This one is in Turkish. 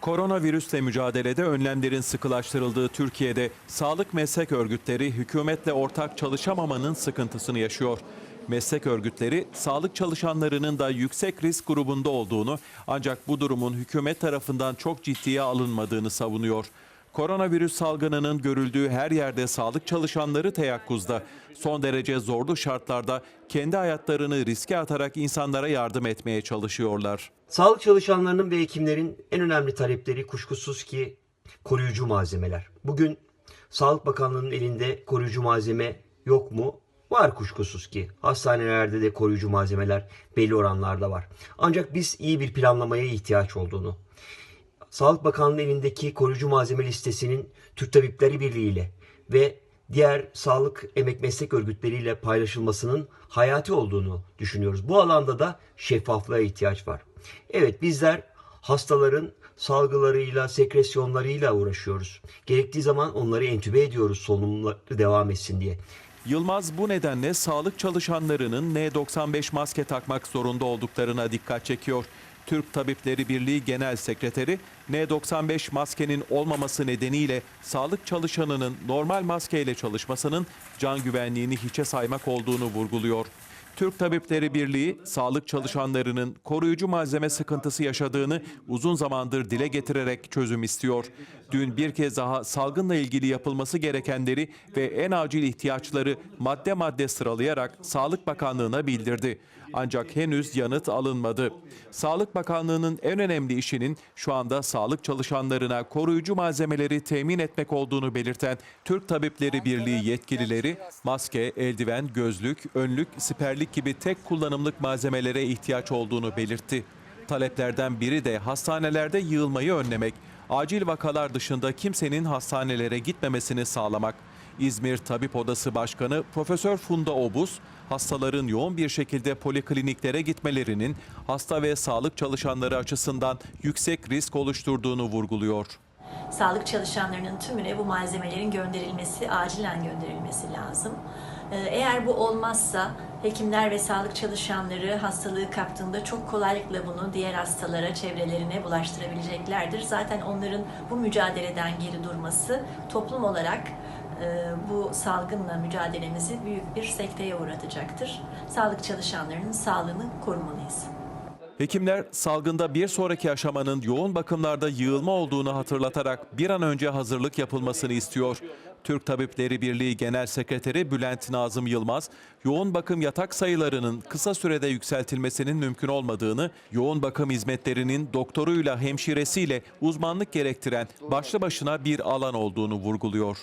Koronavirüsle mücadelede önlemlerin sıkılaştırıldığı Türkiye'de sağlık meslek örgütleri hükümetle ortak çalışamamanın sıkıntısını yaşıyor. Meslek örgütleri sağlık çalışanlarının da yüksek risk grubunda olduğunu ancak bu durumun hükümet tarafından çok ciddiye alınmadığını savunuyor. Koronavirüs salgınının görüldüğü her yerde sağlık çalışanları teyakkuzda. Son derece zorlu şartlarda kendi hayatlarını riske atarak insanlara yardım etmeye çalışıyorlar. Sağlık çalışanlarının ve hekimlerin en önemli talepleri kuşkusuz ki koruyucu malzemeler. Bugün Sağlık Bakanlığı'nın elinde koruyucu malzeme yok mu? Var kuşkusuz ki. Hastanelerde de koruyucu malzemeler belli oranlarda var. Ancak biz iyi bir planlamaya ihtiyaç olduğunu, Sağlık Bakanlığı'nın elindeki koruyucu malzeme listesinin Türk Tabipleri Birliği ile ve diğer sağlık emek meslek örgütleriyle paylaşılmasının hayati olduğunu düşünüyoruz. Bu alanda da şeffaflığa ihtiyaç var. Evet bizler hastaların salgılarıyla, sekresyonlarıyla uğraşıyoruz. Gerektiği zaman onları entübe ediyoruz solunumları devam etsin diye. Yılmaz bu nedenle sağlık çalışanlarının N95 maske takmak zorunda olduklarına dikkat çekiyor. Türk Tabipleri Birliği Genel Sekreteri N95 maskenin olmaması nedeniyle sağlık çalışanının normal maskeyle çalışmasının can güvenliğini hiçe saymak olduğunu vurguluyor. Türk Tabipleri Birliği sağlık çalışanlarının koruyucu malzeme sıkıntısı yaşadığını uzun zamandır dile getirerek çözüm istiyor. Dün bir kez daha salgınla ilgili yapılması gerekenleri ve en acil ihtiyaçları madde madde sıralayarak Sağlık Bakanlığı'na bildirdi. Ancak henüz yanıt alınmadı. Sağlık Bakanlığı'nın en önemli işinin şu anda sağlık çalışanlarına koruyucu malzemeleri temin etmek olduğunu belirten Türk Tabipleri Birliği yetkilileri maske, eldiven, gözlük, önlük, siperlik gibi tek kullanımlık malzemelere ihtiyaç olduğunu belirtti. Taleplerden biri de hastanelerde yığılmayı önlemek, acil vakalar dışında kimsenin hastanelere gitmemesini sağlamak. İzmir Tabip Odası Başkanı Profesör Funda Obuz, hastaların yoğun bir şekilde polikliniklere gitmelerinin hasta ve sağlık çalışanları açısından yüksek risk oluşturduğunu vurguluyor. Sağlık çalışanlarının tümüne bu malzemelerin gönderilmesi, acilen gönderilmesi lazım. Ee, Eğer bu olmazsa hekimler ve sağlık çalışanları hastalığı kaptığında çok kolaylıkla bunu diğer hastalara, çevrelerine bulaştırabileceklerdir. Zaten onların bu mücadeleden geri durması toplum olarak e, bu salgınla mücadelemizi büyük bir sekteye uğratacaktır. Sağlık çalışanlarının sağlığını korumalıyız. Hekimler salgında bir sonraki aşamanın yoğun bakımlarda yığılma olduğunu hatırlatarak bir an önce hazırlık yapılmasını istiyor. Türk Tabipleri Birliği Genel Sekreteri Bülent Nazım Yılmaz, yoğun bakım yatak sayılarının kısa sürede yükseltilmesinin mümkün olmadığını, yoğun bakım hizmetlerinin doktoruyla hemşiresiyle uzmanlık gerektiren başlı başına bir alan olduğunu vurguluyor.